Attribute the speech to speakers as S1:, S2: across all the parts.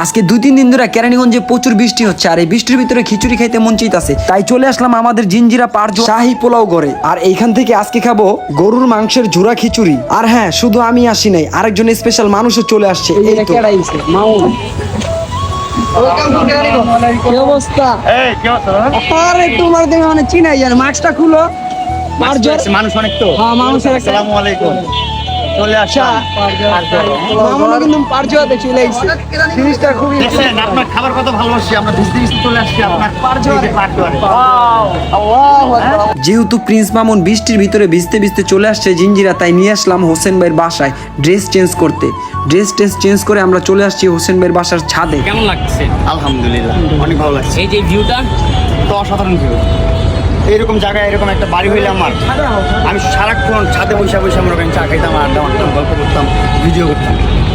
S1: আজকে দুই তিন দিন ধরে কেরানীগঞ্জে প্রচুর বৃষ্টি হচ্ছে আর এই বৃষ্টির ভিতরে খিচুড়ি খাইতে মন চাইতাছে। তাই চলে আসলাম আমাদের জিঞ্জিরা পার্জ শাহি পোলাও ঘরে। আর এইখান থেকে আজকে খাব গরুর মাংসের ঝুরা খিচুড়ি। আর হ্যাঁ শুধু আমি আসি নাই আরেকজন স্পেশাল মানুষও চলে আসছে। এই তো।
S2: কি অবস্থা? আরে তোমার দেখে মানে চিনাই জানো মাস্কটা খুলো।
S3: মানুষ অনেক তো।
S2: হ্যাঁ মানুষের
S3: আসসালামু আলাইকুম। চলে আসা
S2: মামুনা কিন্তু পারজোয়াতে চলে আইছে। জিনিসটা খুবই
S3: দেখছেন আপনার খাবার কত ভালোবাসি আমরা ভিজতে ভিজতে চলে আসছি আপনার
S2: পারজোয়ারে।
S3: পারজোয়ারে।
S1: যেহেতু প্রিন্স মামুন বৃষ্টির ভিতরে ভিজতে ভিজতে চলে আসছে জিঞ্জিরা তাই নিয়ে আসলাম হোসেন ভাইয়ের বাসায় ড্রেস চেঞ্জ করতে। ড্রেস টেস চেঞ্জ করে আমরা চলে আসছি হোসেন ভাইয়ের বাসার ছাদে।
S4: কেমন লাগছে?
S3: আলহামদুলিল্লাহ অনেক ভালো লাগছে।
S4: এই যে ভিউটা
S3: তো অসাধারণ ভিউ এইরকম জায়গায় এরকম একটা বাড়ি হইলে আমার। আমি সারাক্ষণ ছাদে বসে বসে আমরা চা খাইতাম আড্ডা মারতাম গল্প করতাম ভিডিও করতাম।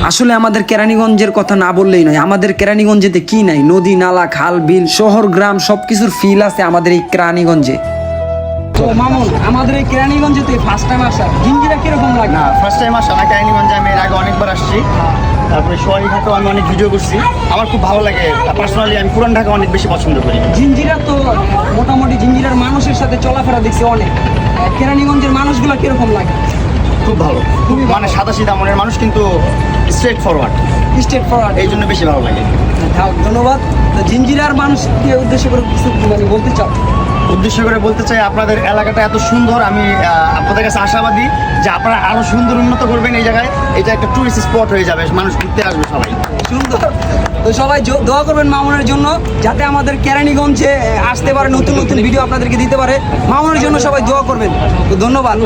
S1: আসলে আমাদের কেরানীগঞ্জের কথা না বললেই নয় আমাদের কেরানীগঞ্জেতে কি নাই? নদী নালা খাল বিল শহর গ্রাম সবকিছুর ফিল আছে আমাদের এই কেরানীগঞ্জে।
S2: তো মামুন আমাদের এই কেরানীগঞ্জে তুই ফার্স্ট টাইম আসা জিঞ্জিরা কীরকম লাগে?
S3: না ফার্স্ট টাইম আসা না কাহিনীগঞ্জে আমি এর আগে অনেকবার আসছি। তারপরে সোয়ারি ঘাটও আমি অনেক ভিডিও করছি। আমার খুব ভালো লাগে পার্সোনালি আমি পুরান ঢাকা অনেক বেশি পছন্দ করি।
S2: জিঞ্জিরা তো মোটামুটি জিঞ্জিরার মানুষের সাথে চলাফেরা দেখছি অনেক। কেরানীগঞ্জের মানুষগুলা কীরকম লাগে?
S3: খুব ভালো।
S2: খুবই
S3: মানে সাদা সিধা মনের মানুষ কিন্তু স্ট্রেট ফরওয়ার্ড
S2: স্টেট ফরওয়ার্ড
S3: এই জন্য বেশি ভালো লাগে।
S2: ধন্যবাদ। তো জিঞ্জিরার মানুষকে উদ্দেশ্য করে কিছু মানে বলতে চাও?
S3: উদ্দেশ্য করে বলতে চাই আপনাদের এলাকাটা এত সুন্দর আমি আপনাদের কাছে আশাবাদী যে আপনারা আরও সুন্দর উন্নত করবেন এই জায়গায়। এটা একটা টুরিস্ট স্পট হয়ে যাবে মানুষ ঘুরতে আসবে সবাই।
S2: সুন্দর। তো সবাই দোয়া করবেন মামুনের জন্য যাতে আমাদের কেরানীগঞ্জে আসতে পারে নতুন নতুন ভিডিও আপনাদেরকে দিতে পারে। মামুনের জন্য সবাই দোয়া করবেন। তো ধন্যবাদ।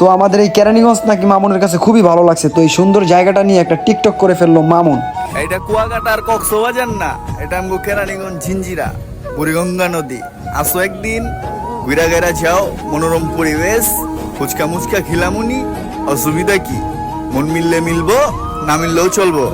S1: তো আমাদের এই কেরানীগঞ্জ নাকি মামুনের কাছে খুবই ভালো লাগছে। তো এই সুন্দর জায়গাটা নিয়ে একটা টিকটক করে ফেলল মামুন।
S5: এটা কুয়াকাটা আর কক্সবাজার না এটা আমগো কেরানীগঞ্জ ঝিঞ্জিরা বুড়িগঙ্গা নদী। আসো একদিন ঘুরা গেরা যাও মনোরম পরিবেশ ফুচকা মুচকা খিলামুনি অসুবিধা কি? মন মিললে মিলবো না মিললেও চলবো।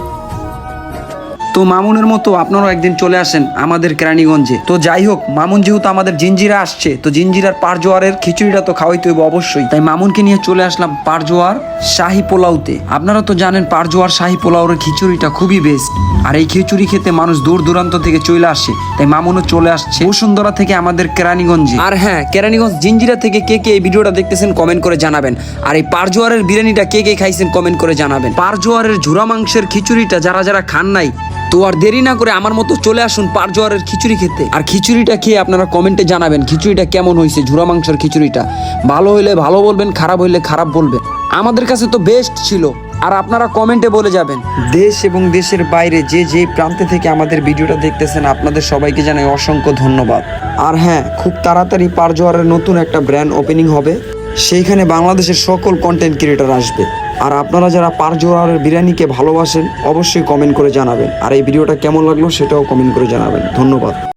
S1: তো মামুনের মতো আপনারাও একদিন চলে আসেন আমাদের কেরানীগঞ্জে। তো যাই হোক, মামুন যেহেতু আমাদের জিঞ্জিরা আসছে, তো জিঞ্জিরার পারজোয়ারের খিচুড়িটা তো খাওয়াইতে হইব অবশ্যই। তাই মামুনকে নিয়ে চলে আসলাম পারজোয়ার শাহি পোলাওতে। আপনারা তো জানেন পারজোয়ার শাহি পোলাওয়ের খিচুড়িটা খুবই বেস্ট আর এই খিচুড়ি খেতে মানুষ দূর দূরান্ত থেকে চলে আসে, তাই মামুনও চলে আসছে বসুন্ধরা থেকে আমাদের কেরানীগঞ্জে। আর হ্যাঁ কেরানীগঞ্জ জিঞ্জিরা থেকে কে কে এই ভিডিওটা দেখতেছেন কমেন্ট করে জানাবেন। আর এই পারজোয়ারের বিরিয়ানিটা কে কে খাইছেন কমেন্ট করে জানাবেন। পারজোয়ারের ঝুরা মাংসের খিচুড়িটা যারা যারা খান নাই তো আর দেরি না করে আমার মতো চলে আসুন পারজোয়ারের খিচুড়ি খেতে। আর খিচুড়িটা খেয়ে আপনারা কমেন্টে জানাবেন, খিচুড়িটা কেমন হয়েছে, ঝুরা মাংসের খিচুড়িটা। ভালো হইলে ভালো বলবেন, খারাপ হইলে খারাপ বলবেন। আমাদের কাছে তো বেস্ট ছিল, আর আপনারা কমেন্টে বলে যাবেন। দেশ এবং দেশের বাইরে যে যে প্রান্তে থেকে আমাদের ভিডিওটা দেখতেছেন, আপনাদের সবাইকে জানাই অসংখ্য ধন্যবাদ। আর হ্যাঁ খুব তাড়াতাড়ি পারজোয়ারের নতুন একটা ব্র্যান্ড ওপেনিং হবে। সেইখানে বাংলাদেশের সকল কন্টেন্ট ক্রিয়েটার আসবে। আর আপনারা যারা পারজোয়ারের বিরিয়ানিকে ভালোবাসেন, অবশ্যই কমেন্ট করে জানাবেন। আর এই ভিডিওটা কেমন লাগল সেটাও কমেন্ট করে জানাবেন। ধন্যবাদ।